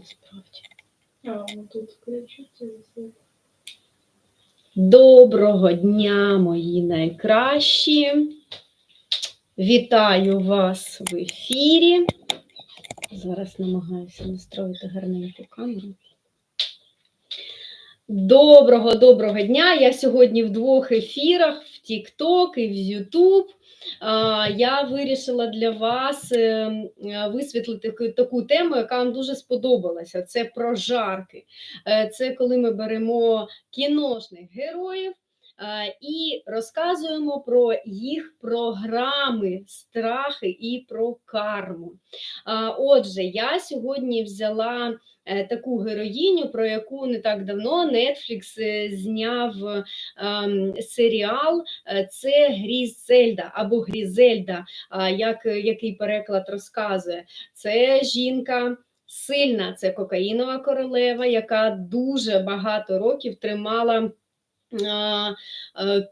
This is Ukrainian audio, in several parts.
насправді. А, ну тут включиться все. Доброго дня, мої найкращі. Вітаю вас в ефірі. Зараз намагаюся настроїти гарненьку камеру. Доброго доброго дня! Я сьогодні в двох ефірах: в TikTok і в YouTube. Я вирішила для вас е, е, висвітлити таку- тему, яка вам дуже сподобалася. Це про жарки. Е, Це коли ми беремо кіношних героїв. І розказуємо про їх програми, страхи і про карму. Отже, я сьогодні взяла таку героїню, про яку не так давно Netflix е, зняв ем, серіал. Е, Це Грізельда або Грізельда, як, який переклад розказує. Це жінка. Сильна це кокаїнова королева, яка дуже багато років тримала е,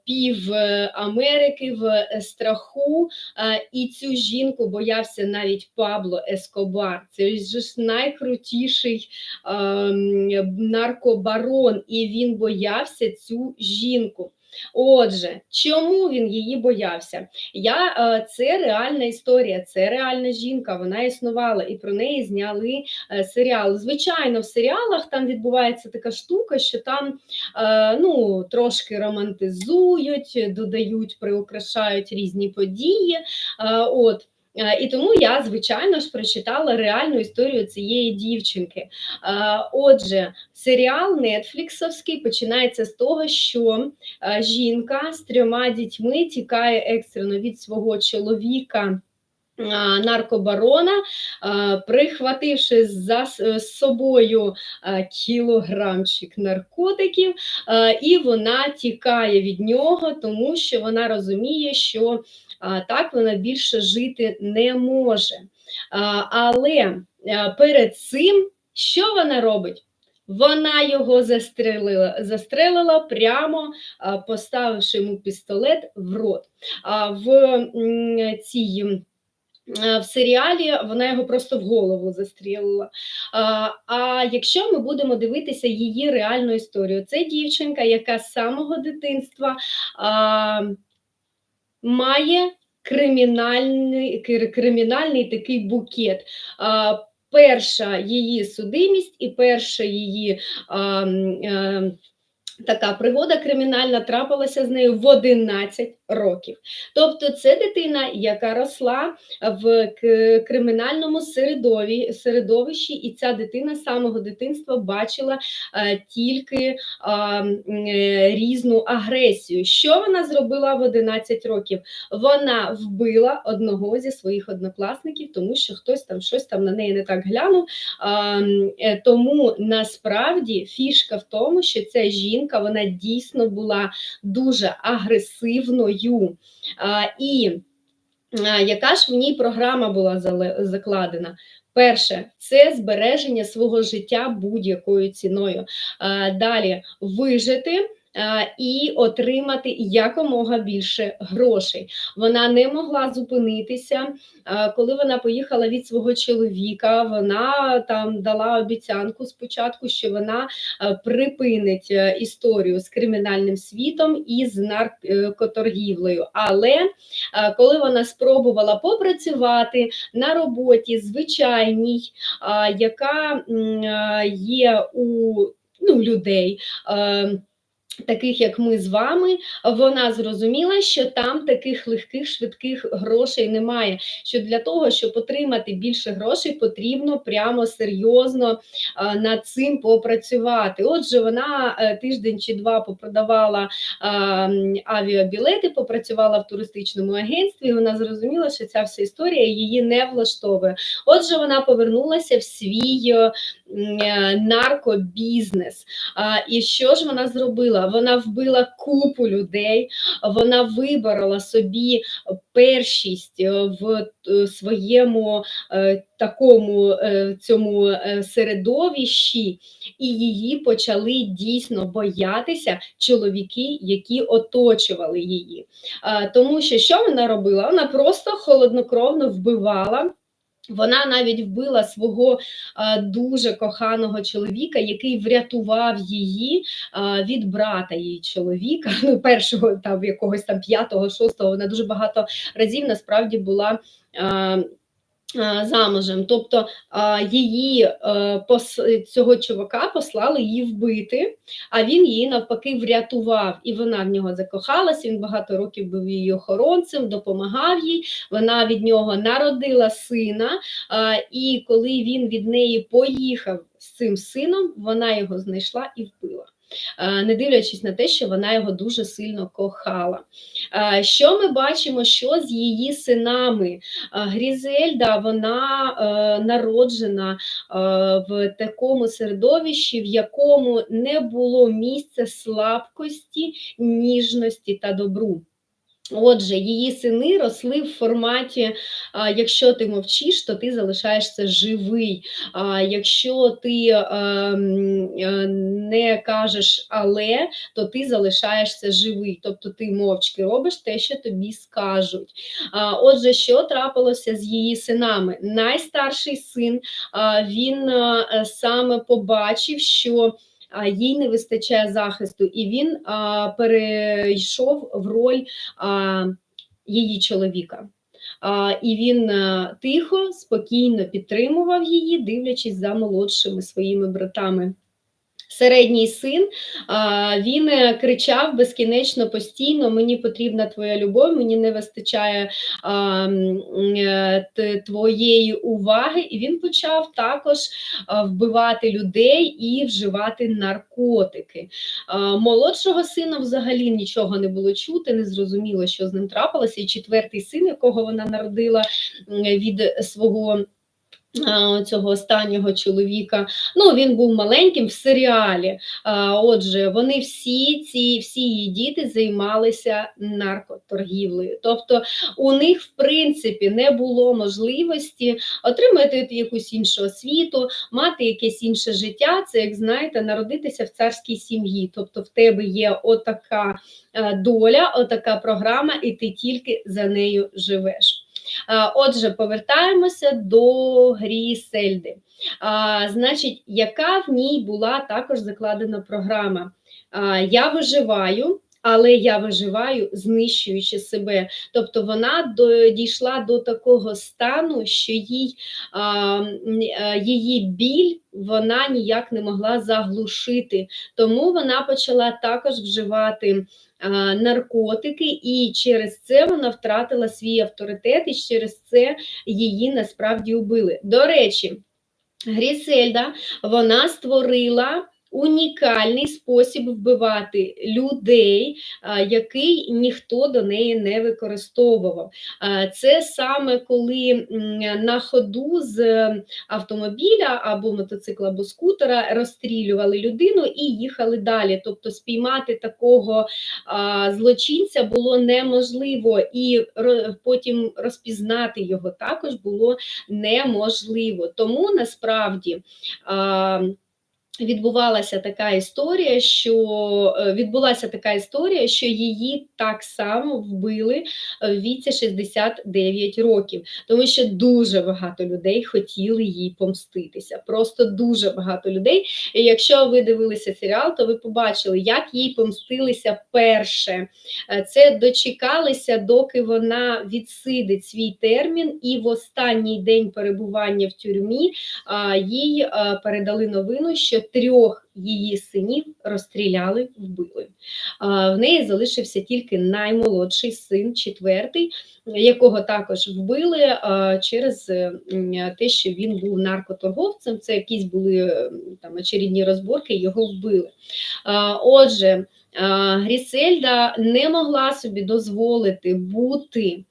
пів е, Америки в е, страху, е, і цю жінку боявся навіть Пабло Ескобар. Це ж найкрутіший ем, наркобарон, і він боявся цю жінку. Отже, чому він її боявся? Я, е, це реальна історія, це реальна жінка, вона існувала, і про неї зняли е, серіал. Звичайно, в серіалах там відбувається така штука, що там е, ну, трошки романтизують, додають, приукрашають різні події. От. Е, І тому я, звичайно ж, прочитала реальну історію цієї дівчинки. Е, Отже, серіал Нетфліксовський починається з того, що е, жінка з трьома дітьми тікає екстрено від свого чоловіка. А, Наркобарона, прихвативши за собою кілограмчик наркотиків, і вона тікає від нього, тому що вона розуміє, що так вона більше жити не може. Але перед цим що вона робить? Вона його застрелила, застрелила прямо поставивши йому пістолет в рот. В цій е, в серіалі вона його просто в голову застрілила. А, а якщо ми будемо дивитися її реальну історію, це дівчинка, яка з самого дитинства має кримінальний, кримінальний такий букет. Перша її судимість і перша її е, така пригода кримінальна трапилася з нею в 11 років. Тобто, це дитина, яка росла в кримінальному середовищі, і ця дитина з самого дитинства бачила е, тільки е, різну агресію. Що вона зробила в 11 років? Вона вбила одного зі своїх однокласників, тому що хтось там щось там на неї не так глянув. Е, тому насправді фішка в тому, що ця жінка вона дійсно була дуже агресивною. А, і яка ж в ній програма була закладена? Перше, це збереження свого життя будь-якою ціною. Далі вижити. А, І отримати якомога більше грошей. Вона не могла зупинитися. Коли вона поїхала від свого чоловіка, вона там дала обіцянку спочатку, що вона е, припинить е, історію з кримінальним світом і з наркоторгівлею. Але е, коли вона спробувала попрацювати на роботі звичайній, яка є у ну, людей. Е, Таких як ми з вами, вона зрозуміла, що там таких легких, швидких грошей немає. Що для того, щоб отримати більше грошей, потрібно прямо серйозно над цим попрацювати. Отже, вона е, тиждень чи два попродавала авіабілети, попрацювала в туристичному агентстві. І вона зрозуміла, що ця вся історія її не влаштовує. Отже, вона повернулася в свій е, е, наркобізнес. І що ж вона зробила? Вона вбила купу людей, вона виборола собі першість е, в е, своєму е, такому е, цьому е, середовищі, і її почали дійсно боятися чоловіки, які оточували її. Тому що що вона робила? Вона просто холоднокровно вбивала Вона навіть вбила свого е, дуже коханого чоловіка, який врятував її е, від брата її чоловіка, ну першого там якогось там п'ятого, шостого. Вона дуже багато разів насправді була. Е, Замужем, тобто її е, пос- цього чувака послали її вбити, а він її навпаки врятував, і вона в нього закохалася. Він багато років був її охоронцем, допомагав їй. Вона від нього народила сина. І коли він від неї поїхав з цим сином, вона його знайшла і вбила. А, Не дивлячись на те, що вона його дуже сильно кохала. Що ми бачимо, що з її синами? Грізельда вона е, народжена е, в такому середовищі, в якому не було місця слабкості, ніжності та добру. Отже, її сини росли в форматі: якщо ти мовчиш, то ти залишаєшся живий. А якщо ти е, м, е, не кажеш але, то ти залишаєшся живий. Тобто ти мовчки робиш те, що тобі скажуть. Отже, що трапилося з її синами? Найстарший син він саме побачив, що їй не вистачає захисту, і він а, перейшов в роль а, її чоловіка. А, і він а, тихо, спокійно підтримував її, дивлячись за молодшими своїми братами. Середній син він е, кричав безкінечно постійно: мені потрібна твоя любов, мені не вистачає е, твоєї уваги. І він почав також вбивати людей і вживати наркотики. Молодшого сина взагалі нічого не було чути, не зрозуміло, що з ним трапилося. І четвертий син, якого вона народила від свого. Цього останнього чоловіка, ну він був маленьким в серіалі. Отже, вони всі ці всі її діти займалися наркоторгівлею. Тобто у них, в принципі, не було можливості отримати якусь іншу освіту, мати якесь інше життя. Це, як знаєте, народитися в царській сім'ї. Тобто, в тебе є отака е, доля, отака програма, і ти тільки за нею живеш. А, Отже, повертаємося до Грісельди. А, Значить, яка в ній була також закладена програма? А, Я виживаю. Але я виживаю, знищуючи себе. Тобто вона дійшла до такого стану, що їй, а, е, її біль вона ніяк не могла заглушити. Тому вона почала також вживати наркотики, і через це вона втратила свій авторитет, і через це її насправді убили. До речі, Грісельда вона створила. Унікальний спосіб вбивати людей, який ніхто до неї не використовував. Це саме коли на ходу з автомобіля або мотоцикла, або скутера розстрілювали людину і їхали далі. Тобто спіймати такого злочинця було неможливо, і потім розпізнати його також було неможливо. Тому насправді. Відбувалася така історія, що е, відбулася така історія, що її так само вбили в віці 69 років, тому що дуже багато людей хотіли їй помститися. Просто дуже багато людей. І якщо ви дивилися серіал, то ви побачили, як їй помстилися перше. Е, Це дочекалися, доки вона відсидить свій термін, і в останній день перебування в тюрмі їй передали новину, що трьох її синів розстріляли, вбили. В неї залишився тільки наймолодший син, четвертий, якого також вбили через е, те, що він був наркоторговцем. Це якісь були е, там очередні розборки, його вбили. Отже, Грісельда не могла собі дозволити бути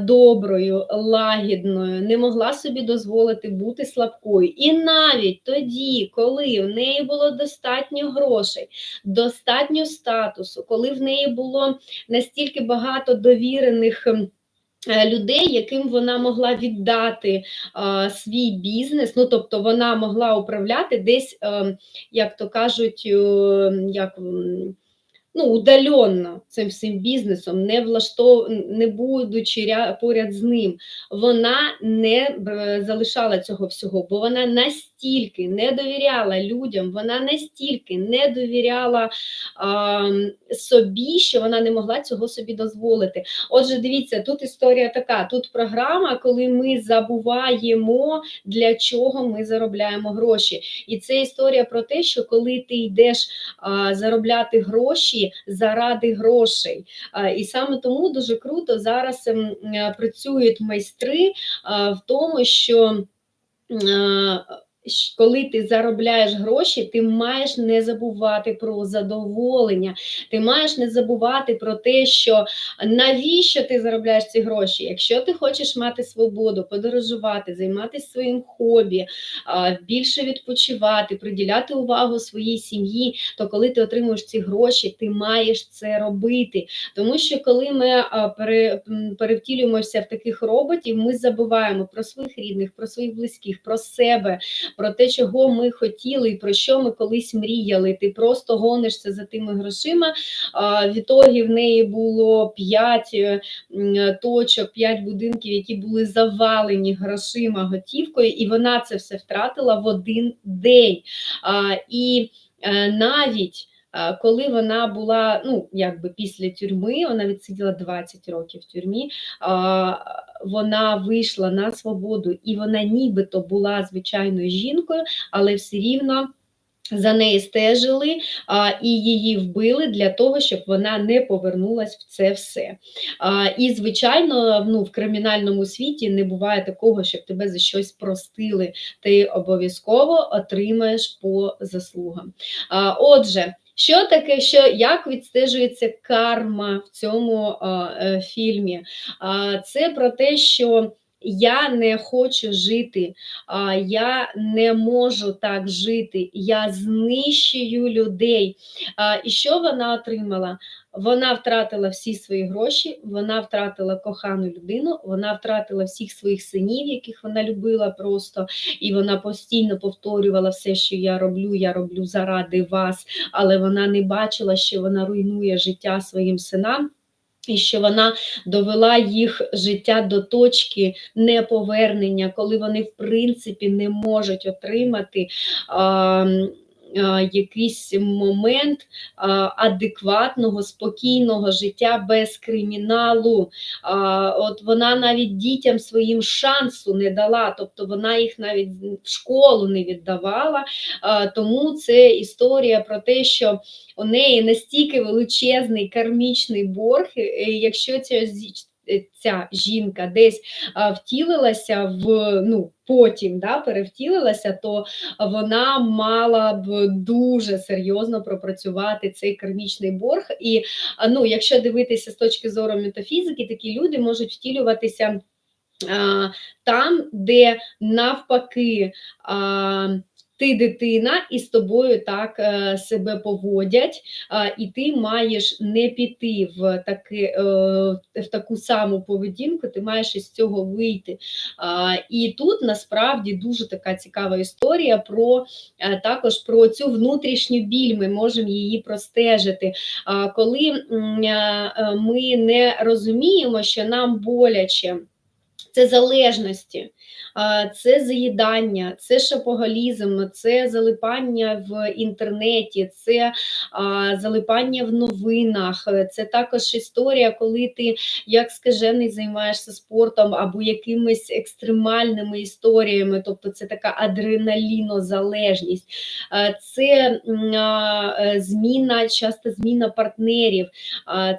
доброю, лагідною, не могла собі дозволити бути слабкою. І навіть тоді, коли в неї було достатньо грошей, достатньо статусу, коли в неї було настільки багато довірених. ем, е, Людей, яким вона могла віддати а, свій бізнес, ну тобто вона могла управляти десь, ем, як то кажуть, е, як ну, удаленно цим всім бізнесом, не влаштов... не будучи ря- поряд з ним, вона не залишала цього всього, бо вона настільки не довіряла людям, вона настільки не довіряла а, собі, що вона не могла цього собі дозволити. Отже, дивіться, тут історія така: тут програма, коли ми забуваємо, для чого ми заробляємо гроші. І це історія про те, що коли ти йдеш а, заробляти гроші заради грошей. І саме тому дуже круто зараз ем, е, працюють майстри в тому, що. Коли ти заробляєш гроші, ти маєш не забувати про задоволення, ти маєш не забувати про те, що навіщо ти заробляєш ці гроші. Якщо ти хочеш мати свободу, подорожувати, займатися своїм хобі, більше відпочивати, приділяти увагу своїй сім'ї, то коли ти отримуєш ці гроші, ти маєш це робити. Тому що коли ми перевтілюємося в таких роботів, ми забуваємо про своїх рідних, про своїх близьких, про себе, про те, чого ми хотіли і про що ми колись мріяли. Ти просто гонишся за тими грошима. А, в неї було 5 точок, 5 будинків, які були завалені грошима, готівкою, і вона це все втратила в один день. І е, навіть коли вона була, ну якби після тюрми, вона відсиділа 20 років в тюрмі. Вона вийшла на свободу, і вона нібито була звичайною жінкою, але все рівно. За неї стежили а, і її вбили для того, щоб вона не повернулась в це все. А, і, звичайно, ну, в кримінальному світі не буває такого, щоб тебе за щось простили. Ти обов'язково отримаєш по заслугам. А, отже, що таке, що як відстежується карма в цьому а, е, фільмі? А, це про те, що я не хочу жити, я не можу так жити, я знищую людей. І що вона отримала? Вона втратила всі свої гроші, вона втратила кохану людину, вона втратила всіх своїх синів, яких вона любила просто, і вона постійно повторювала все, що я роблю, я роблю заради вас, але вона не бачила, що вона руйнує життя своїм синам. І що вона довела їх життя до точки неповернення, коли вони в принципі не можуть отримати а, якийсь момент адекватного, спокійного життя без криміналу. От вона навіть дітям своїм шансу не дала, тобто вона їх навіть в школу не віддавала. Тому це історія про те, що у неї настільки величезний кармічний борг, якщо е, ця жінка десь втілилася в ну. Потім да, перевтілилася, то вона мала б дуже серйозно пропрацювати цей кармічний борг. І ну, якщо дивитися з точки зору метафізики, такі люди можуть втілюватися а, там, де навпаки. А, ти дитина, і з тобою так е, себе поводять, і ти маєш не піти в, таки, е, в таку саму поведінку, ти маєш із цього вийти. І тут насправді дуже така цікава історія про е, також про цю внутрішню біль. Ми можемо її простежити. Коли ми не розуміємо, що нам боляче. Це залежності, це заїдання, це шопоголізм, це залипання в інтернеті, це залипання в новинах. Це також історія, коли ти як скажений займаєшся спортом або якимись екстремальними історіями, тобто це така адреналінозалежність, це е, зміна, часто зміна партнерів.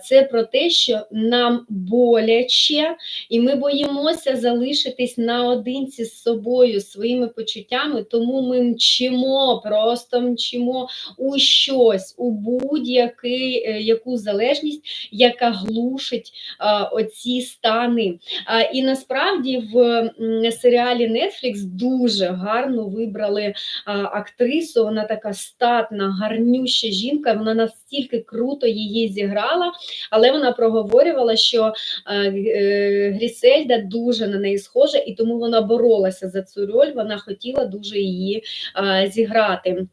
Це про те, що нам боляче. І ми боїмося залишитись наодинці з собою, своїми почуттями, тому ми мчимо, просто мчимо у щось, у будь-яку залежність, яка глушить а, оці стани. А, і насправді в серіалі Netflix дуже гарно вибрали а, актрису. Вона така статна, гарнюща жінка. Вона настільки круто її зіграла, але вона проговорювала, що е, е, Грісельда дуже на неї схожа, і тому вона боролася за цю роль. Вона хотіла дуже її е, зіграти.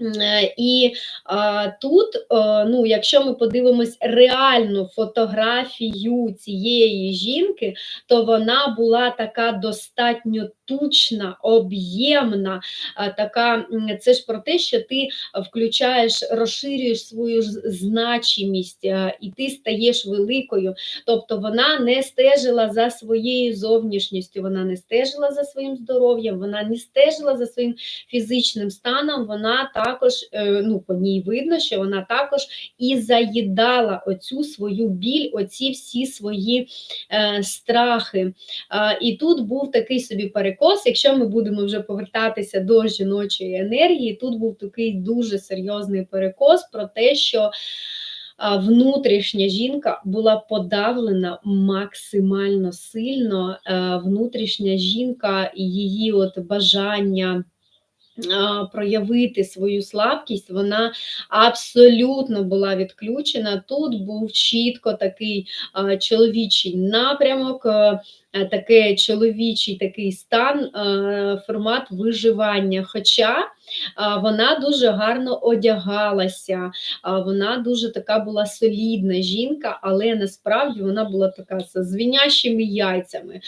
Е, І а, тут, е, ну, якщо ми подивимось реальну фотографію цієї жінки, то вона була така достатньо тучна, об'ємна. а, Така, це ж про те, що ти включаєш, розширюєш свою значимість, е, і ти стаєш великою. Тобто вона не стежила за своєю зовнішністю, вона не стежила за своїм здоров'ям, вона не стежила за своїм фізичним станом, вона також, е, ну, по ній видно, що вона також і заїдала оцю свою біль, оці всі свої е, страхи. А, і тут був такий собі перекос, якщо ми будемо вже повертатися до жіночої енергії, тут був такий дуже серйозний перекос про те, що внутрішня жінка була подавлена максимально сильно. Е, Внутрішня жінка її от бажання проявити свою слабкість, вона абсолютно була відключена. Тут був чітко такий чоловічий напрямок, таке чоловічий такий стан, формат виживання. Хоча вона дуже гарно одягалася, вона дуже така була солідна жінка, але насправді вона була така з звінящими яйцями.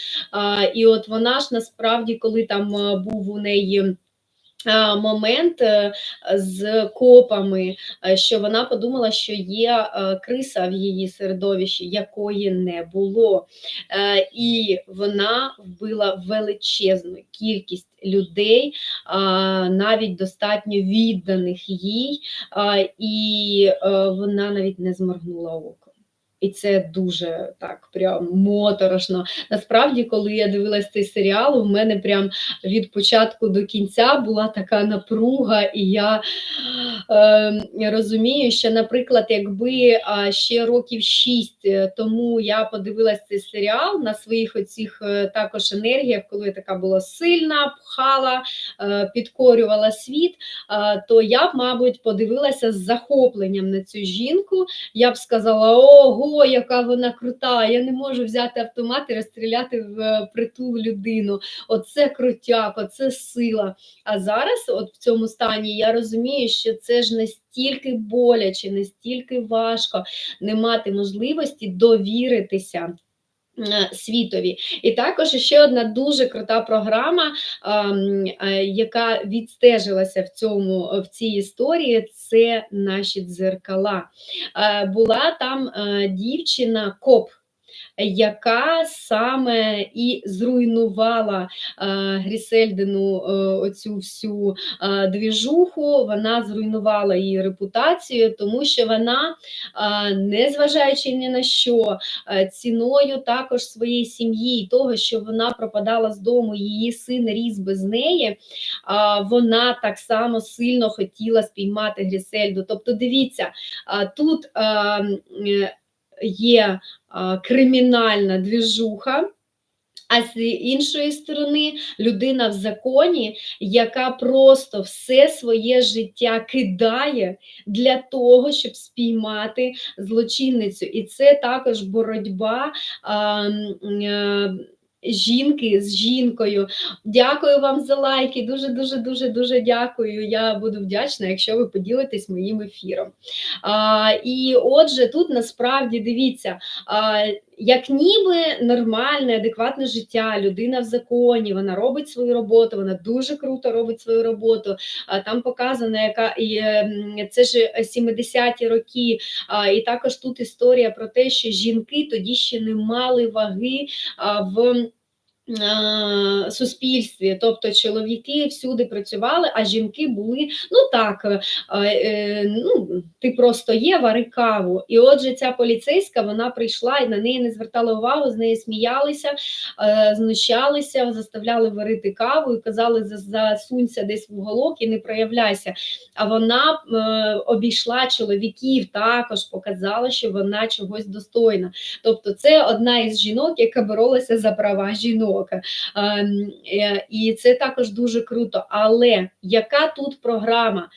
І от вона ж насправді, коли там був у неї момент е, з копами, е, що вона подумала, що є е, криса в її середовищі, якої не було. Е, І вона вбила величезну кількість людей, навіть достатньо відданих їй, і е, вона навіть не зморгнула оком. І це дуже так прям моторошно. Насправді, коли я дивилась цей серіал, у мене прям від початку до кінця була така напруга, і я е, розумію, що, наприклад, якби ще років шість е, тому я подивилась цей серіал на своїх оцих е, також енергіях, коли я така була сильна, пхала, е, підкорювала світ, е, то я б, мабуть, подивилася з захопленням на цю жінку. Я б сказала: ого, яка вона крута! Я не можу взяти автомат і розстріляти в е, притул людину. Оце крутяк, оце сила. А зараз, от в цьому стані, я розумію, що це ж настільки боляче, настільки важко не мати можливості довіритися. Е, Світові, і також ще одна дуже крута програма, ем, е, яка відстежилася в цьому в цій історії. Це наші дзеркала. Е, Була там дівчина коп, яка саме і зруйнувала е, Грісельдину е, оцю всю е, двіжуху, вона зруйнувала її репутацію, тому що вона, незважаючи ні на що, ціною також своєї сім'ї і того, що вона пропадала з дому, її син ріс без неї, вона так само сильно хотіла спіймати Грісельду. Тобто, дивіться, тут є кримінальна двіжуха. А з іншої сторони, людина в законі, яка просто все своє життя кидає для того, щоб спіймати злочинницю. І це також боротьба а, м, е, жінки з жінкою. Дякую вам за лайки. Дуже, дуже, дуже, дуже дякую. Я буду вдячна, якщо ви поділитесь моїм ефіром. А, і отже, тут насправді дивіться. А, як ніби нормальне, адекватне життя, людина в законі, вона робить свою роботу, вона дуже круто робить свою роботу. Там показано, яка і ем, це ж 70-ті роки. І також тут історія про те, що жінки тоді ще не мали ваги в. А, Суспільстві, тобто чоловіки всюди працювали, а жінки були ну так, е, е, ну, ти просто є, вари каву. І отже, ця поліцейська вона прийшла і на неї не звертали увагу, з неї сміялися, е, знущалися, заставляли варити каву і казали, «За- засунься десь в уголок і не проявляйся. А вона е, обійшла чоловіків, також показала, що вона чогось достойна. Тобто, це одна із жінок, яка боролася за права жінок. Ем, е, І це також дуже круто. Але яка тут програма?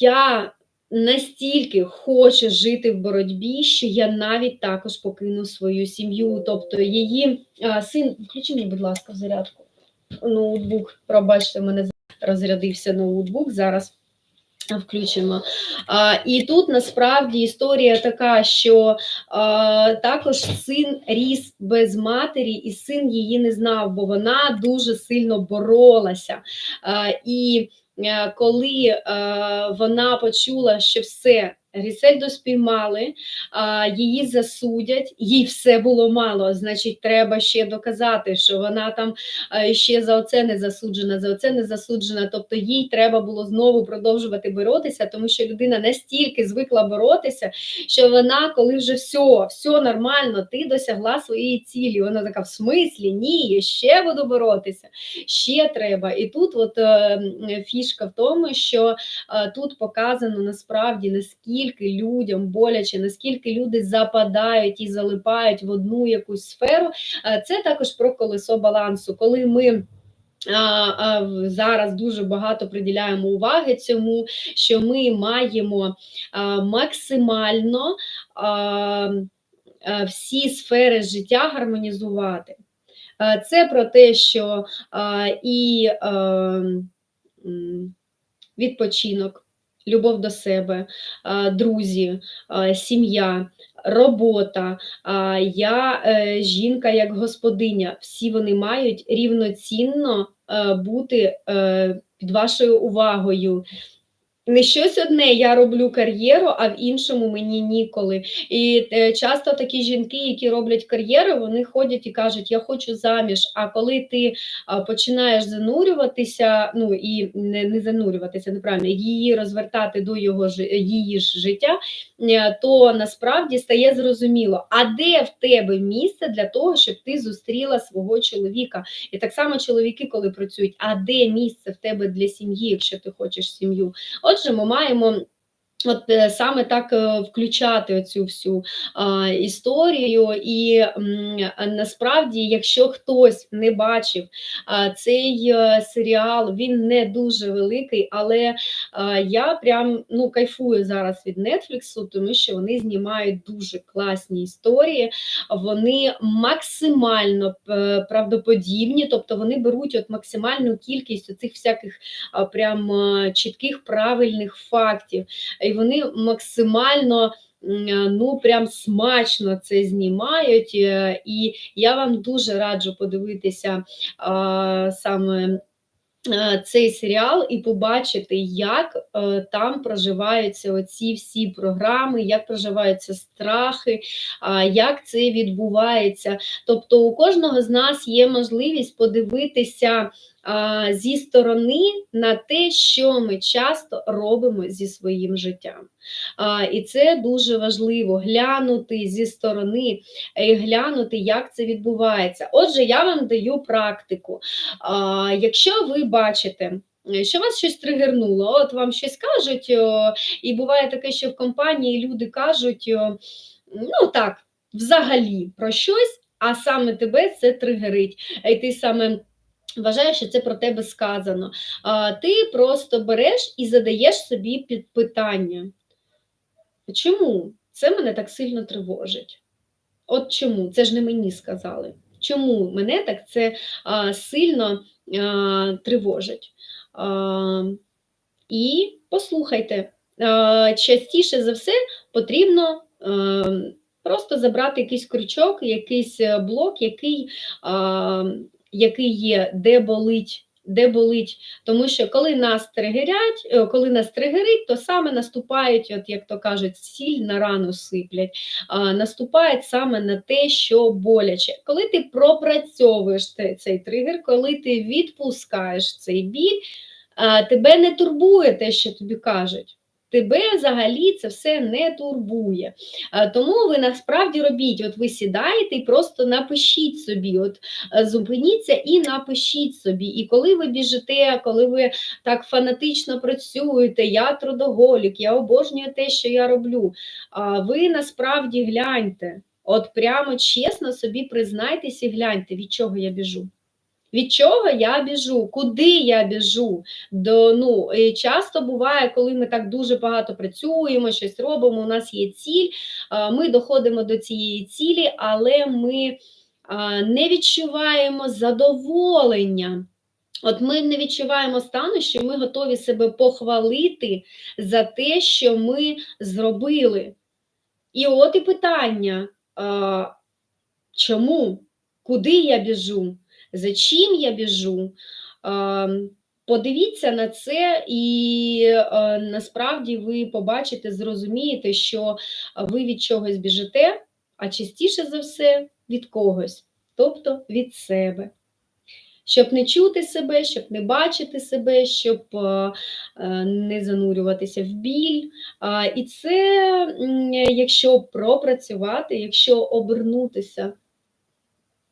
Я настільки хочу жити в боротьбі, що я навіть також покину свою сім'ю. Тобто її син, включи мені, будь ласка, зарядку. Ноутбук, пробачте мене. розрядився ноутбук. Зараз включимо. А, і тут насправді історія така, що а, також син ріс без матері, і син її не знав, бо вона дуже сильно боролася. А, і е, коли а, вона почула, що все. Грісельду спіймали, її засудять, їй все було мало. Значить, треба ще доказати, що вона там ще за оце не засуджена, за оце не засуджена. Тобто їй треба було знову продовжувати боротися, тому що людина настільки звикла боротися, що вона, коли вже все, все нормально, ти досягла своєї цілі. Вона така, в смислі, ні, я ще буду боротися, ще треба. І тут от е, фішка в тому, що е, тут показано насправді наскільки людям боляче, наскільки люди западають і залипають в одну якусь сферу. Це також про колесо балансу, коли ми. Зараз дуже багато приділяємо уваги цьому, що ми маємо максимально всі сфери життя гармонізувати. Це про те, що і а, відпочинок, любов до себе, друзі, сім'я, робота. Я е, жінка як господиня. Всі вони мають рівноцінно е, бути е, під вашою увагою. Не щось одне я роблю кар'єру, а в іншому мені ніколи. І е, часто такі жінки, які роблять кар'єру, вони ходять і кажуть, я хочу заміж. А коли ти а, починаєш занурюватися, ну і не, не занурюватися, неправильно, її розвертати до його її ж життя, е, то насправді стає зрозуміло, а де в тебе місце для того, щоб ти зустріла свого чоловіка. І так само чоловіки, коли працюють, а де місце в тебе для сім'ї, якщо ти хочеш сім'ю? Отже, ми маємо. От е, саме так е, включати цю всю а, історію, і м, насправді, якщо хтось не бачив а, цей е, серіал, він не дуже великий, але а, я прям ну кайфую зараз від Нетфліксу, тому що вони знімають дуже класні історії, вони максимально правдоподібні, тобто вони беруть от максимальну кількість цих всяких а, прям чітких правильних фактів, і вони максимально. е, Ну, прям смачно це знімають, е, і я вам дуже раджу подивитися а, саме е, цей серіал і побачити, як там проживаються оці всі програми, як проживаються страхи, як це відбувається. Тобто у кожного з нас є можливість подивитися зі сторони на те, що ми часто робимо зі своїм життям. І це дуже важливо глянути зі сторони і глянути, як це відбувається. Отже, я вам даю практику. Якщо ви бачите, що вас щось тригернуло, от вам щось кажуть, і буває таке, що в компанії люди кажуть, ну так, взагалі про щось, а саме тебе це тригерить. І ти саме вважаєш, що це про тебе сказано. А, ти просто береш і задаєш собі питання. Чому це мене так сильно тривожить? От чому? Це ж не мені сказали. Чому мене так це а, сильно а, тривожить? А, і послухайте, а, частіше за все потрібно а, просто забрати якийсь крючок, якийсь е, блок, який, а, який є, де болить. Де болить, тому що коли нас тригерять, е, коли нас тригерить, то саме наступають, от як то кажуть, сіль на рану сиплять а, наступають саме на те, що боляче. Коли ти пропрацьовуєш цей тригер, коли ти відпускаєш цей біль, а, тебе не турбує те, що тобі кажуть. Тебе взагалі це все не турбує. Тому ви насправді робіть, от ви сідаєте і просто напишіть собі, от е, зупиніться і напишіть собі. І коли ви біжите, коли ви так фанатично працюєте, я трудоголік, я обожнюю те, що я роблю. Ви насправді гляньте, от прямо чесно собі признайтесь і гляньте, від чого я біжу. Від чого я біжу? Куди я біжу? До, ну, і часто буває, коли ми так дуже багато працюємо, щось робимо, у нас є ціль, ми доходимо до цієї цілі, але ми не відчуваємо задоволення От ми не відчуваємо стану, що ми готові себе похвалити за те, що ми зробили. І от і питання, чому, куди я біжу, за чим я біжу. Подивіться на це, і е, насправді ви побачите, зрозумієте, що ви від чогось біжите, а частіше за все від когось, тобто від себе. Щоб не чути себе, щоб не бачити себе, щоб е, е, не занурюватися в біль. І це, якщо пропрацювати, якщо обернутися,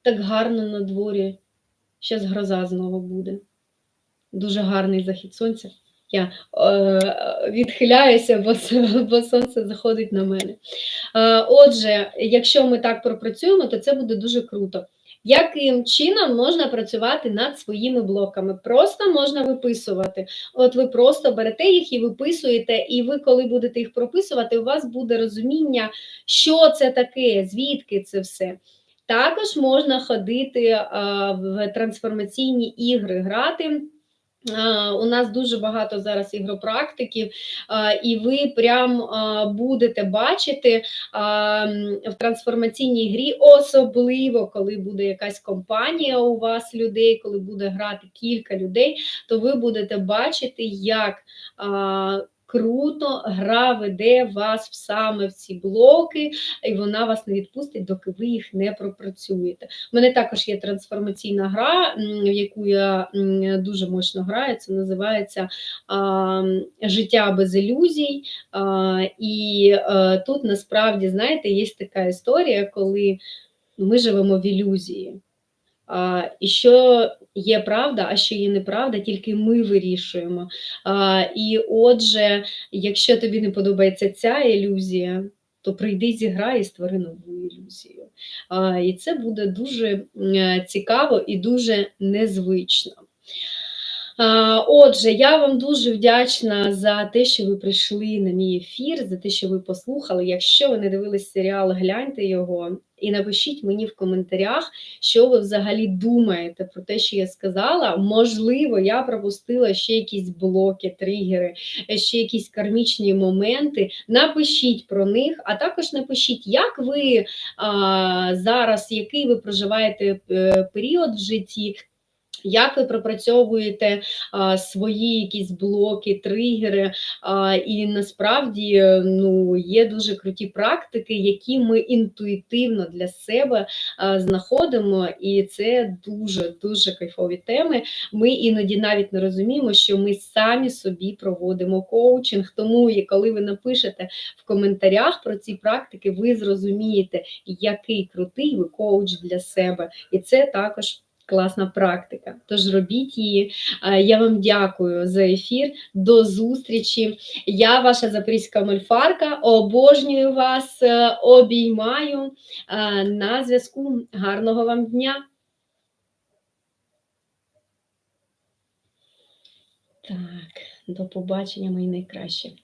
так гарно на дворі, зараз гроза знову буде. Дуже гарний захід сонця. Я е, відхиляюся, бо, бо сонце заходить на мене. Е, отже, якщо ми так пропрацюємо, то це буде дуже круто. Яким чином можна працювати над своїми блоками? Просто можна виписувати. От ви просто берете їх і виписуєте, і ви, коли будете їх прописувати, у вас буде розуміння, що це таке, звідки це все. Також можна ходити в трансформаційні ігри, грати. У нас дуже багато зараз ігропрактиків, і ви прям будете бачити в трансформаційній грі, особливо коли буде якась компанія у вас людей, коли буде грати кілька людей, то ви будете бачити, як круто гра веде вас саме в ці блоки, і вона вас не відпустить, доки ви їх не пропрацюєте. У мене також є трансформаційна гра, в яку я дуже мощно граю. Це називається Життя без ілюзій. І е, тут насправді, знаєте, є така історія, коли ми живемо в ілюзії. І що є правда, а що є неправда, тільки ми вирішуємо. А, і отже, якщо тобі не подобається ця ілюзія, то прийди зіграй і створи нову ілюзію. А, і це буде дуже е, цікаво і дуже незвично. Отже, я вам дуже вдячна за те, що ви прийшли на мій ефір, за те, що ви послухали. Якщо ви не дивились серіал, гляньте його і напишіть мені в коментарях, що ви взагалі думаєте про те, що я сказала. Можливо, я пропустила ще якісь блоки, тригери, ще якісь кармічні моменти. Напишіть про них, а також напишіть, як ви а, зараз, який ви проживаєте е, період в житті. Як ви пропрацьовуєте а, свої якісь блоки, тригери, а, і насправді ну, є дуже круті практики, які ми інтуїтивно для себе а, знаходимо, і це дуже дуже кайфові теми. Ми іноді навіть не розуміємо, що ми самі собі проводимо коучинг. Тому коли ви напишете в коментарях про ці практики, ви зрозумієте, який крутий ви коуч для себе, і це також. Класна практика, тож робіть її. Е, Я вам дякую за ефір. До зустрічі. Я ваша запорізька мольфарка. Обожнюю вас, е, обіймаю е, на зв'язку. Гарного вам дня. Так, до побачення, мої найкращі.